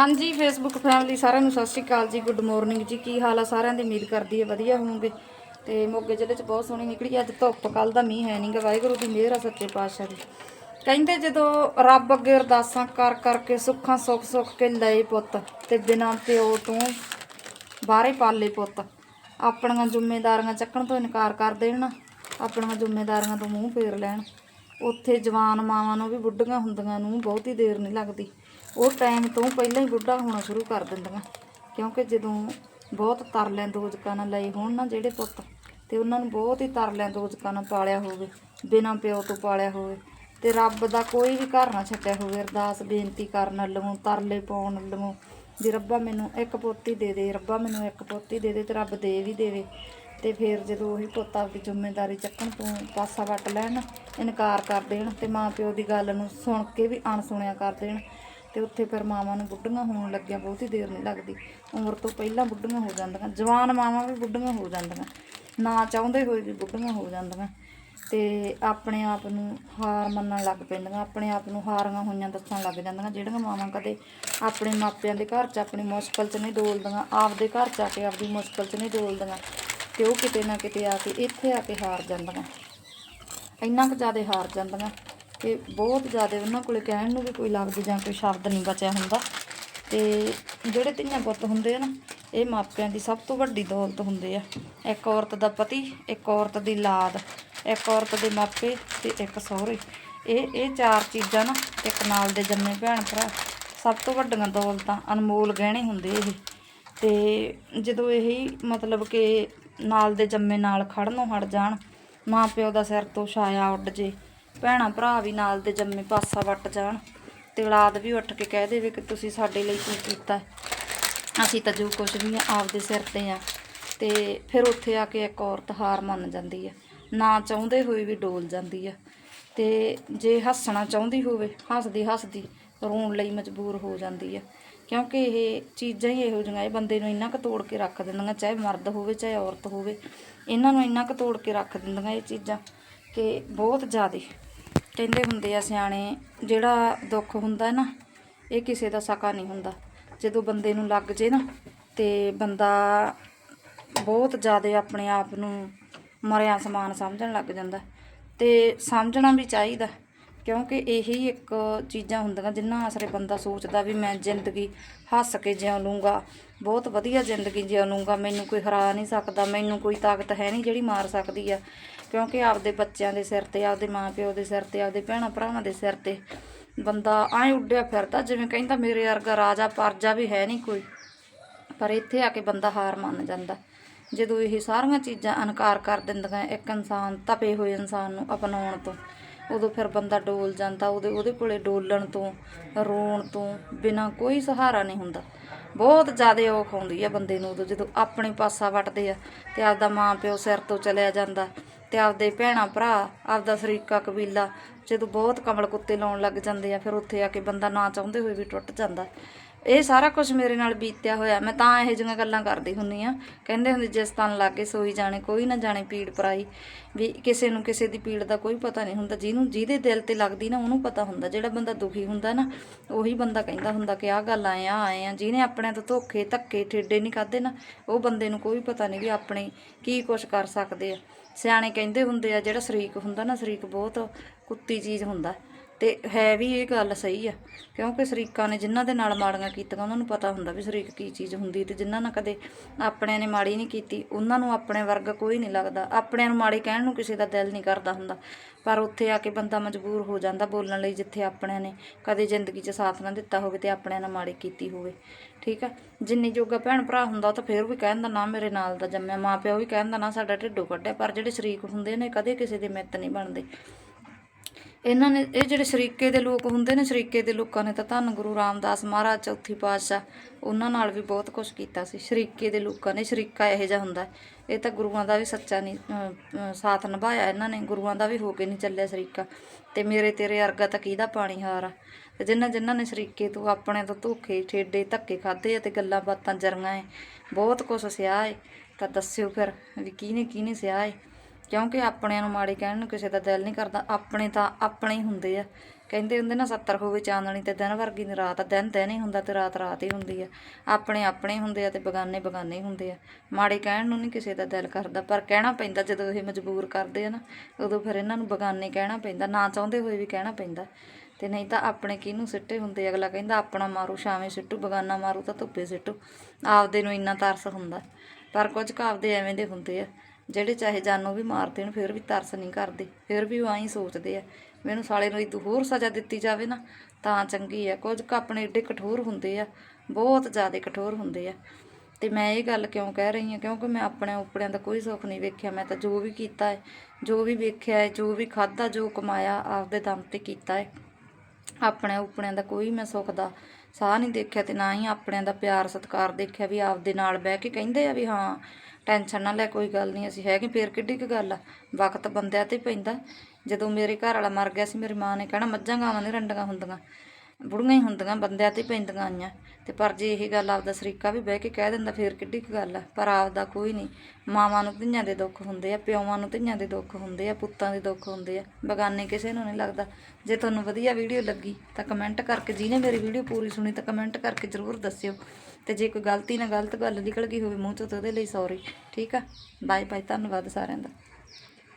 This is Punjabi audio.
ਹਾਂਜੀ ਫੇਸਬੁੱਕ ਫੈਮਿਲੀ ਸਾਰਿਆਂ ਨੂੰ ਸਤਿ ਸ਼੍ਰੀ ਅਕਾਲ ਜੀ ਗੁੱਡ ਮਾਰਨਿੰਗ ਜੀ। ਕੀ ਹਾਲ ਆ? ਸਾਰਿਆਂ ਦੀ ਉਮੀਦ ਕਰਦੀ ਹੈ ਵਧੀਆ ਹੋਵੋਗੇ। ਤੇ ਮੋਗੇ ਜ਼ਿਲ੍ਹੇ 'ਚ ਬਹੁਤ ਸੋਹਣੀ ਨਿਕਲੀ। ਅੱਜ ਧੁੱਪ ਕੱਲ ਦਾ ਮੀਂਹ ਹੈ ਨਹੀਂਗਾ ਵਾਹਿਗੁਰੂ ਦੀ ਮਿਹਰ ਆ ਸੱਚੇ ਪਾਤਸ਼ਾਹ ਦੀ। ਕਹਿੰਦੇ ਜਦੋਂ ਰੱਬ ਅੱਗੇ ਅਰਦਾਸਾਂ ਕਰ, ਕਰਕੇ ਸੁੱਖਾਂ ਸੁੱਖ ਸੁੱਖ ਕੇ ਲਏ ਪੁੱਤ, ਤੇ ਬਿਨਾਂ ਪਿਓ ਤੋਂ ਬਾਹਰੇ ਪਾਲੇ ਪੁੱਤ। ਆਪਣੀਆਂ ਜ਼ਿੰਮੇਵਾਰੀਆਂ ਚੱਕਣ ਤੋਂ ਇਨਕਾਰ ਕਰ ਦੇਣ, ਆਪਣੀਆਂ ਜ਼ਿੰਮੇਵਾਰੀਆਂ ਤੋਂ ਮੂੰਹ ਫੇਰ ਲੈਣ। ਉੱਥੇ ਜਵਾਨ ਮਾਵਾਂ ਨੂੰ ਵੀ ਬੁੱਢੀਆਂ ਹੁੰਦੀਆਂ ਨੂੰ ਬਹੁਤੀ ਦੇਰ ਨਹੀਂ ਲੱਗਦੀ। ਉਹ ਟਾਈਮ ਤੋਂ ਪਹਿਲਾਂ ਹੀ ਬੁੱਢਾ ਹੋਣਾ ਸ਼ੁਰੂ ਕਰ ਦਿੰਦੀਆਂ। ਕਿਉਂਕਿ ਜਦੋਂ ਬਹੁਤ ਤਰਲਿਆਂ ਦੋਜਕਾਂ ਨਾਲ ਲਏ ਹੋਣ ਨਾ ਜਿਹੜੇ ਪੁੱਤ, ਤੇ ਉਹਨਾਂ ਨੂੰ ਬਹੁਤ ਹੀ ਤਰਲਿਆਂ ਦੋਜਕਾਂ ਨਾਲ ਪਾਲਿਆ ਹੋਵੇ, ਬਿਨਾਂ ਪਿਓ ਤੋਂ ਪਾਲਿਆ ਹੋਵੇ, ਤੇ ਰੱਬ ਦਾ ਕੋਈ ਵੀ ਘਰ ਨਾ ਛੱਡਿਆ ਹੋਵੇ, ਅਰਦਾਸ, ਬੇਨਤੀ ਕਰਨ ਲਵੋਂ, ਤਰਲੇ ਪਾਉਣ ਲਵੋਂ ਜੇ ਰੱਬਾ ਮੈਨੂੰ ਇੱਕ ਪੋਤੀ ਦੇ ਦੇ, ਰੱਬਾ ਮੈਨੂੰ ਇੱਕ ਪੋਤੀ ਦੇ ਦੇ ਤੇ ਰੱਬ ਦੇ ਵੀ ਦੇਵੇ। ਤੇ ਫਿਰ ਜਦੋਂ ਉਹੀ ਪੁੱਤ ਆਪਦੀ ਜ਼ਿੰਮੇਵਾਰੀ ਚੱਕਣ ਤੋਂ ਪਾਸਾ ਵੱਟ ਲੈਣ, ਇਨਕਾਰ ਕਰ ਦੇਣ, ਤੇ ਮਾਂ ਪਿਓ ਦੀ ਗੱਲ ਨੂੰ ਸੁਣ ਕੇ ਵੀ ਅਣਸੁਣਿਆ ਕਰ ਦੇਣ ਤੇ ਉੱਥੇ ਫਿਰ ਮਾਵਾਂ ਨੂੰ ਬੁੱਢੀਆਂ ਹੋਣ ਲੱਗਿਆ, ਬਹੁਤੀ ਦੇਰ ਨਹੀਂ ਲੱਗਦੀ। ਉਮਰ ਤੋਂ ਪਹਿਲਾਂ ਬੁੱਢੀਆਂ ਹੋ ਜਾਂਦੀਆਂ, ਜਵਾਨ ਮਾਵਾਂ ਵੀ ਬੁੱਢੀਆਂ ਹੋ ਜਾਂਦੀਆਂ। ਨਾ ਚਾਹੁੰਦੇ ਹੋਏ ਵੀ ਬੁੱਢੀਆਂ ਹੋ ਜਾਂਦੀਆਂ। ਤੇ ਆਪਣੇ ਆਪ ਨੂੰ ਹਾਰ ਮੰਨਣ ਲੱਗ ਪੈਂਦੀਆਂ, ਆਪਣੇ ਆਪ ਨੂੰ ਹਾਰੀਆਂ ਹੋਈਆਂ ਦੱਸਣ ਲੱਗ ਜਾਂਦੀਆਂ, ਜਿਹੜੀਆਂ ਮਾਵਾਂ ਕਦੇ ਆਪਣੇ ਮਾਪਿਆਂ ਦੇ ਘਰ 'ਚ ਆਪਣੀ ਮੁਸ਼ਕਲ 'ਚ ਨਹੀਂ ਡੋਲਦੀਆਂ, ਆਪਦੇ ਘਰ 'ਚ ਆ ਕੇ ਆਪਦੀ ਮੁਸ਼ਕਲ 'ਚ ਨਹੀਂ ਡੋਲਦੀਆਂ, ਤੇ ਉਹ ਕਿਤੇ ਨਾ ਕਿਤੇ ਆ ਕੇ ਇੱਥੇ ਆ ਕੇ ਹਾਰ ਜਾਂਦੀਆਂ। ਇੰਨਾ ਕੁ ਜ਼ਿਆਦਾ ਹਾਰ ਜਾਂਦੀਆਂ। ਕਿ ਬਹੁਤ ਜ਼ਿਆਦਾ ਉਹਨਾਂ ਕੋਲੇ ਕਹਿਣ ਨੂੰ ਵੀ ਕੋਈ ਲਫ਼ਜ਼ ਜਾਂ ਕੋਈ ਸ਼ਬਦ ਨਹੀਂ ਬਚਿਆ ਹੁੰਦਾ। ਤੇ ਜਿਹੜੇ ਧੀਆਂ ਪੁੱਤ ਹੁੰਦੇ ਆ ਨਾ, ਇਹ ਮਾਪਿਆਂ ਦੀ ਸਭ ਤੋਂ ਵੱਡੀ ਦੌਲਤ ਹੁੰਦੇ ਆ। ਇੱਕ ਔਰਤ ਦਾ ਪਤੀ, ਇੱਕ ਔਰਤ ਦੀ ਲਾਦ, ਇੱਕ ਔਰਤ ਦੇ ਮਾਪੇ ਤੇ ਇੱਕ ਸਹੁਰੇ। ਇਹ ਇਹ ਚਾਰ ਚੀਜ਼ਾਂ ਨਾ ਇੱਕ ਨਾਲ ਦੇ ਜੰਮੇ ਭੈਣ ਭਰਾ ਸਭ ਤੋਂ ਵੱਡੀਆਂ ਦੌਲਤਾਂ ਅਨਮੋਲ ਗਹਿਣੇ ਹੁੰਦੇ ਇਹ। ਤੇ ਜਦੋਂ ਇਹੀ ਮਤਲਬ ਕਿ ਨਾਲ ਦੇ ਜੰਮੇ ਨਾਲ ਖੜਨੋਂ ਹਟ ਜਾਣ, ਮਾਂ ਪਿਓ ਦਾ ਸਿਰ ਤੋਂ ਛਾਇਆ ਉੱਡ ਜੇ ਭੈਣਾ ਭਰਾ ਵੀ ਨਾਲ ਦੇ ਜੰਮੇ ਪਾਸਾ ਵੱਟ ਜਾਣ ਤੇ ਔਲਾਦ ਵੀ ਉੱਠ ਕੇ ਕਹਿ ਦੇਵੇ ਕਿ ਤੁਸੀਂ ਸਾਡੇ ਲਈ ਕੀ ਕੀਤਾ ਅਸੀਂ ਤਾਂ ਜੋ ਕੁਝ ਵੀ ਆਪਦੇ ਸਿਰ ਤੇ ਆ। ਤੇ ਫਿਰ ਉੱਥੇ ਆ ਕੇ ਇੱਕ ਔਰਤ ਹਾਰ ਮੰਨ ਜਾਂਦੀ ਹੈ ਨਾ ਚਾਹੁੰਦੇ ਹੋਏ ਵੀ ਡੋਲ ਜਾਂਦੀ ਆ। ਤੇ ਜੇ ਹੱਸਣਾ ਚਾਹੁੰਦੀ ਹੋਵੇ, ਹੱਸਦੀ ਹੱਸਦੀ ਰੋਣ ਲਈ ਮਜਬੂਰ ਹੋ ਜਾਂਦੀ ਆ। ਕਿਉਂਕਿ ਇਹ ਚੀਜ਼ਾਂ ਹੀ ਇਹੋ ਜਿਹੀਆਂ, ਇਹ ਬੰਦੇ ਨੂੰ ਇੰਨਾ ਕੁ ਤੋੜ ਕੇ ਰੱਖ ਦਿੰਦੀਆਂ, ਚਾਹੇ ਮਰਦ ਹੋਵੇ, ਚਾਹੇ ਔਰਤ ਹੋਵੇ। ਇਹਨਾਂ ਨੂੰ ਇੰਨਾ ਕੁ ਤੋੜ ਕੇ ਰੱਖ ਦਿੰਦੀਆਂ ਇਹ ਚੀਜ਼ਾਂ ਕਿ ਬਹੁਤ ਜ਼ਿਆਦਾ ਕਹਿੰਦੇ ਹੁੰਦੇ ਆ ਸਿਆਣੇ, ਜਿਹੜਾ ਦੁੱਖ ਹੁੰਦਾ ਨਾ, ਇਹ ਕਿਸੇ ਦਾ ਸਕਾ ਨਹੀਂ ਹੁੰਦਾ। ਜਦੋਂ ਬੰਦੇ ਨੂੰ ਲੱਗ ਜੇ ਨਾ, ਤੇ ਬੰਦਾ ਬਹੁਤ ਜ਼ਿਆਦਾ ਆਪਣੇ ਆਪ ਨੂੰ ਮਰਿਆ ਸਮਾਨ ਸਮਝਣ ਲੱਗ ਜਾਂਦਾ। ਤੇ ਸਮਝਣਾ ਵੀ ਚਾਹੀਦਾ। ਕਿਉਂਕਿ ਇਹੀ ਇੱਕ ਚੀਜ਼ਾਂ ਹੁੰਦੀਆਂ ਜਿੰਨਾ ਆਸਰੇ ਬੰਦਾ ਸੋਚਦਾ ਵੀ ਮੈਂ ਜ਼ਿੰਦਗੀ ਹੱਸ ਕੇ ਜਿਉ ਲੂੰਗਾ, ਬਹੁਤ ਵਧੀਆ ਜ਼ਿੰਦਗੀ ਜਿਉ ਲੂੰਗਾ, ਮੈਨੂੰ ਕੋਈ ਹਰਾ ਨਹੀਂ ਸਕਦਾ, ਮੈਨੂੰ ਕੋਈ ਤਾਕਤ ਹੈ ਨਹੀਂ ਜਿਹੜੀ ਮਾਰ ਸਕਦੀ ਆ। ਕਿਉਂਕਿ ਆਪਦੇ ਬੱਚਿਆਂ ਦੇ ਸਿਰ ਤੇ, ਆਪਦੇ ਮਾਪਿਓ ਦੇ ਸਿਰ ਤੇ, ਆਪਦੇ ਭੈਣਾਂ ਭਰਾਵਾਂ ਦੇ ਸਿਰ ਤੇ ਬੰਦਾ ਐਂ ਉੱਡਿਆ ਫਿਰਦਾ ਜਿਵੇਂ ਕਹਿੰਦਾ ਮੇਰੇ ਵਰਗਾ ਰਾਜਾ ਪਰਜਾ ਵੀ ਹੈ ਨਹੀਂ ਕੋਈ। ਪਰ ਇੱਥੇ ਆ ਕੇ ਬੰਦਾ ਹਾਰ ਮੰਨ ਜਾਂਦਾ। ਜਦੋਂ ਇਹ ਸਾਰੀਆਂ ਚੀਜ਼ਾਂ ਇਨਕਾਰ ਕਰ ਦਿੰਦੀਆਂ, ਇੱਕ ਇਨਸਾਨ ਤਪੇ ਹੋਏ ਇਨਸਾਨ ਨੂੰ ਅਪਣਾਉਣ ਤੋਂ। ਉਦੋਂ ਫਿਰ ਬੰਦਾ ਡੋਲ ਜਾਂਦਾ, ਉਹਦੇ ਉਹਦੇ ਕੋਲੇ ਡੋਲਣ ਤੋਂ, ਰੋਣ ਤੋਂ ਬਿਨਾ ਕੋਈ ਸਹਾਰਾ ਨਹੀਂ ਹੁੰਦਾ। ਬਹੁਤ ਜ਼ਿਆਦਾ ਔਖ ਆਉਂਦੀ ਆ ਬੰਦੇ ਨੂੰ ਉਦੋਂ, ਜਦੋਂ ਆਪਣੇ ਪਾਸਾ ਵੱਟਦੇ ਆ ਤੇ ਆਪਦਾ ਮਾਂ ਪਿਓ ਸਿਰ ਤੋਂ ਚਲਿਆ ਜਾਂਦਾ ਤੇ ਆਪਦੇ ਭੈਣਾਂ, ਭਰਾ, ਆਪਦਾ ਸ਼ਰੀਕਾ ਕਬੀਲਾ ਜਦੋਂ ਬਹੁਤ ਕਮਲ ਕੁੱਤੇ ਲਾਉਣ ਲੱਗ ਜਾਂਦੇ ਆ, ਫਿਰ ਉੱਥੇ ਆ ਕੇ ਬੰਦਾ ਨਾ ਚਾਹੁੰਦੇ ਹੋਏ ਵੀ ਟੁੱਟ ਜਾਂਦਾ। ਇਹ ਸਾਰਾ ਕੁਝ ਮੇਰੇ ਨਾਲ ਬੀਤਿਆ ਹੋਇਆ। ਮੈਂ ਤਾਂ ਇਹੋ ਜਿਹੀਆਂ ਗੱਲਾਂ ਕਰਦੀ ਹੁੰਨੀ ਆ ਕਹਿੰਦੇ ਹੁੰਦੇ ਜਿਸ ਤਨ ਲਾਗੇ ਸੋਈ ਜਾਣੇ, ਕੋਈ ਨਾ ਜਾਣੇ ਪੀੜ ਪਰਾਈ। ਵੀ ਕਿਸੇ ਨੂੰ ਕਿਸੇ ਦੀ ਪੀੜ ਦਾ ਕੋਈ ਪਤਾ ਨਹੀਂ ਹੁੰਦਾ। ਜਿਹਨੂੰ, ਜਿਹਦੇ ਦਿਲ ਤੇ ਲੱਗਦੀ ਨਾ, ਉਹਨੂੰ ਪਤਾ ਹੁੰਦਾ। ਜਿਹੜਾ ਬੰਦਾ ਦੁਖੀ ਹੁੰਦਾ ਨਾ, ਉਹੀ ਬੰਦਾ ਕਹਿੰਦਾ ਹੁੰਦਾ ਕਿ ਆਹ ਗੱਲ ਆਏ ਆ ਆਏ ਆ। ਜਿਹਨੇ ਆਪਣੇ ਤੋਂ ਧੋਖੇ, ਧੱਕੇ, ਠੇਡੇ ਨਹੀਂ ਖਾਦੇ ਨਾ, ਉਹ ਬੰਦੇ ਨੂੰ ਕੋਈ ਪਤਾ ਨਹੀਂ ਵੀ ਆਪਣੇ ਕੀ ਕੁਝ ਕਰ ਸਕਦੇ ਆ। ਸਿਆਣੇ ਕਹਿੰਦੇ ਹੁੰਦੇ ਆ, ਜਿਹੜਾ ਸ਼ਰੀਕ ਹੁੰਦਾ ਨਾ, ਸ਼ਰੀਕ ਬਹੁਤ ਕੁੱਤੀ ਚੀਜ਼ ਹੁੰਦਾ। ਤੇ ਹੈ ਵੀ ਇਹ ਗੱਲ ਸਹੀ ਆ। ਕਿਉਂਕਿ ਸ਼ਰੀਕਾਂ ਨੇ ਜਿਨ੍ਹਾਂ ਦੇ ਨਾਲ ਮਾੜੀਆਂ ਕੀਤੀਆਂ, ਉਹਨਾਂ ਨੂੰ ਪਤਾ ਹੁੰਦਾ ਵੀ ਸ਼ਰੀਕ ਕੀ ਚੀਜ਼ ਹੁੰਦੀ ਤੇ ਜਿਨ੍ਹਾਂ ਨਾਲ ਕਦੇ ਆਪਣਿਆਂ ਨੇ ਮਾੜੀ ਨਹੀਂ ਕੀਤੀ, ਉਹਨਾਂ ਨੂੰ ਆਪਣੇ ਵਰਗਾ ਕੋਈ ਨਹੀਂ ਲੱਗਦਾ। ਆਪਣਿਆਂ ਨੂੰ ਮਾੜੀ ਕਹਿਣ ਨੂੰ ਕਿਸੇ ਦਾ ਦਿਲ ਨਹੀਂ ਕਰਦਾ ਹੁੰਦਾ। ਪਰ ਉੱਥੇ ਆ ਕੇ ਬੰਦਾ ਮਜਬੂਰ ਹੋ ਜਾਂਦਾ ਬੋਲਣ ਲਈ ਜਿੱਥੇ ਆਪਣਿਆਂ ਨੇ ਕਦੇ ਜ਼ਿੰਦਗੀ 'ਚ ਸਾਥ ਨਾ ਦਿੱਤਾ ਹੋਵੇ ਤੇ ਆਪਣਿਆਂ ਨਾਲ ਮਾੜੀ ਕੀਤੀ ਹੋਵੇ। ਠੀਕ ਆ? ਜਿੰਨੀ ਜੋਗਾ ਭੈਣ ਭਰਾ ਹੁੰਦਾ ਉਹ ਤਾਂ ਫੇਰ ਵੀ ਕਹਿੰਦਾ ਨਾ ਮੇਰੇ ਨਾਲ ਦਾ ਜੰਮਿਆ, ਮਾਂ ਪਿਓ ਵੀ ਕਹਿੰਦਾ ਨਾ ਸਾਡਾ ਢਿੱਡੋ ਕੱਢਿਆ, ਪਰ ਜਿਹੜੇ ਸ਼ਰੀਕ ਹੁੰਦੇ ਨੇ ਕਦੇ ਕਿਸੇ ਦੇ ਮਿੱਤ ਨਹੀਂ ਬਣਦੇ। ਇਹਨਾਂ ਨੇ, ਇਹ ਜਿਹੜੇ ਸ਼ਰੀਕੇ ਦੇ ਲੋਕ ਹੁੰਦੇ ਨੇ, ਸ਼ਰੀਕੇ ਦੇ ਲੋਕਾਂ ਨੇ ਤਾਂ ਧੰਨ ਗੁਰੂ ਰਾਮਦਾਸ ਮਹਾਰਾਜ, ਚੌਥੀ ਪਾਤਸ਼ਾਹ, ਉਹਨਾਂ ਨਾਲ ਵੀ ਬਹੁਤ ਕੁਝ ਕੀਤਾ ਸੀ। ਸ਼ਰੀਕੇ ਦੇ ਲੋਕਾਂ ਨੇ, ਸ਼ਰੀਕਾ ਇਹੋ ਜਿਹਾ ਹੁੰਦਾ ਇਹ ਤਾਂ ਗੁਰੂਆਂ ਦਾ ਵੀ ਸੱਚਾ ਨਹੀਂ ਸਾਥ ਨਿਭਾਇਆ ਇਹਨਾਂ ਨੇ। ਗੁਰੂਆਂ ਦਾ ਵੀ ਹੋ ਕੇ ਨਹੀਂ ਚੱਲਿਆ ਸ਼ਰੀਕਾ। ਤੇ ਮੇਰੇ ਤੇਰੇ ਅਰਗਾ ਤਾਂ ਕਿਹਦਾ ਪਾਣੀ ਹਾਰ ਆ? ਤੇ ਜਿਨ੍ਹਾਂ ਜਿਨ੍ਹਾਂ ਨੇ ਸ਼ਰੀਕੇ ਤੋਂ ਆਪਣੇ ਤੋਂ ਧੋਖੇ, ਠੇਡੇ, ਧੱਕੇ ਖਾਦੇ ਆ ਤੇ ਗੱਲਾਂ ਬਾਤਾਂ ਜਰੀਆਂ ਏ, ਬਹੁਤ ਕੁਝ ਸਿਆ ਏ। ਤਾਂ ਦੱਸਿਓ ਫਿਰ ਵੀ ਕਿਹਨੇ ਕਿਹਨੇ ਸਿਆ ਏ? ਕਿਉਂਕਿ ਆਪਣਿਆਂ ਨੂੰ ਮਾੜੇ ਕਹਿਣ ਨੂੰ ਕਿਸੇ ਦਾ ਦਿਲ ਨਹੀਂ ਕਰਦਾ, ਆਪਣੇ ਤਾਂ ਆਪਣੇ ਹੀ ਹੁੰਦੇ ਆ। ਕਹਿੰਦੇ ਹੁੰਦੇ ਨਾ 70 ਹੋਵੇ ਚਾਂਦਣੀ ਤੇ ਦਿਨ ਵਰਗੀ ਨੀ ਰਾਤ ਆ ਦਿਨ ਦਿਨ ਹੀ ਹੁੰਦਾ ਤੇ ਰਾਤ ਰਾਤ ਹੀ ਹੁੰਦੀ ਆ। ਆਪਣੇ ਆਪਣੇ ਹੁੰਦੇ ਆ ਤੇ ਬਗਾਨੇ ਬਗਾਨੇ ਹੁੰਦੇ ਆ। ਮਾੜੇ ਕਹਿਣ ਨੂੰ ਨਹੀਂ ਕਿਸੇ ਦਾ ਦਿਲ ਕਰਦਾ, ਪਰ ਕਹਿਣਾ ਪੈਂਦਾ ਜਦੋਂ ਇਹ ਮਜਬੂਰ ਕਰਦੇ ਆ ਨਾ, ਉਦੋਂ ਫਿਰ ਇਹਨਾਂ ਨੂੰ ਬਗਾਨੇ ਕਹਿਣਾ ਪੈਂਦਾ, ਨਾ ਚਾਹੁੰਦੇ ਹੋਏ ਵੀ ਕਹਿਣਾ ਪੈਂਦਾ। ਤੇ ਨਹੀਂ ਤਾਂ ਆਪਣੇ ਕਿਹਨੂੰ ਸਿੱਟੇ ਹੁੰਦੇ ਅਗਲਾ ਕਹਿੰਦਾ, ਆਪਣਾ ਮਾਰੂ, ਛਾਵੇਂ ਸਿੱਟੂ, ਬਗਾਨਾ ਮਾਰੂ ਤਾਂ ਧੁੱਪੇ ਸਿੱਟੂ। ਆਪਦੇ ਨੂੰ ਇੰਨਾ ਤਰਸ ਹੁੰਦਾ। ਪਰ ਕੁਝ ਕੁ ਆਪਦੇ ਐਵੇਂ ਦੇ ਹੁੰਦੇ ਆ। ਜਿਹੜੇ ਚਾਹੇ ਜਾਨੋਂ ਵੀ ਮਾਰ ਦੇਣ, ਫਿਰ ਵੀ ਤਰਸ ਨਹੀਂ ਕਰਦੇ। ਫਿਰ ਵੀ ਉਹ ਐਂ ਸੋਚਦੇ ਆ, ਮੈਨੂੰ ਸਾਲੇ ਨੂੰ ਇਦੋਂ ਹੋਰ ਸਜ਼ਾ ਦਿੱਤੀ ਜਾਵੇ ਨਾ, ਤਾਂ ਚੰਗੀ ਆ। ਕੁਝ ਕੁ ਆਪਣੇ ਏਡੇ ਕਠੋਰ ਹੁੰਦੇ ਆ, ਬਹੁਤ ਜ਼ਿਆਦਾ ਕਠੋਰ ਹੁੰਦੇ ਆ। ਤੇ ਮੈਂ ਇਹ ਗੱਲ ਕਿਉਂ ਕਹਿ ਰਹੀ ਹਾਂ ਕਿਉਂਕਿ ਮੈਂ ਆਪਣੇ ਉਪਰਿਆਂ ਦਾ ਕੋਈ ਸੁੱਖ ਨਹੀਂ ਵੇਖਿਆ। ਮੈਂ ਤਾਂ ਜੋ ਵੀ ਕੀਤਾ ਹੈ ਜੋ ਵੀ ਵੇਖਿਆ ਹੈ ਜੋ ਵੀ ਖਾਦਾ ਜੋ ਕਮਾਇਆ, ਆਪਦੇ ਦਮ ਤੇ ਕੀਤਾ ਹੈ ਆਪਣੇ ਉਪਰਿਆਂ ਦਾ ਕੋਈ ਮੈਂ ਸੁੱਖ ਦਾ ਸਾਹ ਨਹੀਂ ਦੇਖਿਆ ਤੇ ਨਾ ਹੀ ਆਪਣਿਆਂ ਦਾ ਪਿਆਰ, ਸਤਿਕਾਰ ਦੇਖਿਆ ਵੀ ਆਪਦੇ ਨਾਲ ਬਹਿ ਕੇ ਕਹਿੰਦੇ ਆ ਵੀ ਹਾਂ, ਟੈਨਸ਼ਨ ਨਾ ਲੈ, ਕੋਈ ਗੱਲ ਨਹੀਂ, ਅਸੀਂ ਹੈਗੇ ਫੇਰ ਕਿੱਡੀ ਕੁ ਗੱਲ ਆ। ਵਕਤ ਬੰਦਿਆਂ ਤੇ ਪੈਂਦਾ। ਜਦੋਂ ਮੇਰੇ ਘਰ ਵਾਲਾ ਮਰ ਗਿਆ ਸੀ, ਮੇਰੀ ਮਾਂ ਨੇ ਕਹਿਣਾ, ਮੱਝਾਂ ਗਾਵਾਂ ਨਹੀਂ ਰੰਡੀਆਂ ਹੁੰਦੀਆਂ। ਬੁੜੀਆਂ ਹੀ ਹੁੰਦੀਆਂ, ਬੰਦਿਆਂ ਤੇ ਪੈਂਦੀਆਂ ਆਈਆਂ। ਤੇ ਪਰ ਜੇ ਇਹ ਗੱਲ ਆਪਦਾ ਸਰੀਕਾ ਵੀ ਬਹਿ ਕੇ ਕਹਿ ਦਿੰਦਾ, ਫੇਰ ਕਿੱਡੀ ਕੁ ਗੱਲ ਆ। ਪਰ ਆਪਦਾ ਕੋਈ ਨਹੀਂ। ਮਾਵਾਂ ਨੂੰ ਧੀਆਂ ਦੇ ਦੁੱਖ ਹੁੰਦੇ ਆ, ਪਿਓਵਾਂ ਨੂੰ ਧੀਆਂ ਦੇ ਦੁੱਖ ਹੁੰਦੇ ਆ, ਪੁੱਤਾਂ ਦੇ ਦੁੱਖ ਹੁੰਦੇ ਆ। ਬਗਾਨੇ ਕਿਸੇ ਨੂੰ ਨਹੀਂ ਲੱਗਦਾ। ਜੇ ਤੁਹਾਨੂੰ ਵਧੀਆ ਵੀਡੀਓ ਲੱਗੀ, ਤਾਂ ਕਮੈਂਟ ਕਰਕੇ, ਜਿਹਨੇ ਮੇਰੀ ਵੀਡੀਓ ਪੂਰੀ ਸੁਣੀ, ਤਾਂ ਕਮੈਂਟ ਕਰਕੇ ਜ਼ਰੂਰ ਦੱਸਿਓ। ਤੇ ਜੇ ਕੋਈ ਗਲਤੀ ਨਾਲ ਗਲਤ ਗੱਲ ਨਿਕਲ ਗਈ ਹੋਵੇ, ਮੂੰਹ ਚੋਂ ਤਾਂ ਉਹਦੇ ਲਈ ਸੌਰੀ ਠੀਕ ਆ? ਬਾਏ ਬਾਏ ਧੰਨਵਾਦ ਸਾਰਿਆਂ ਦਾ।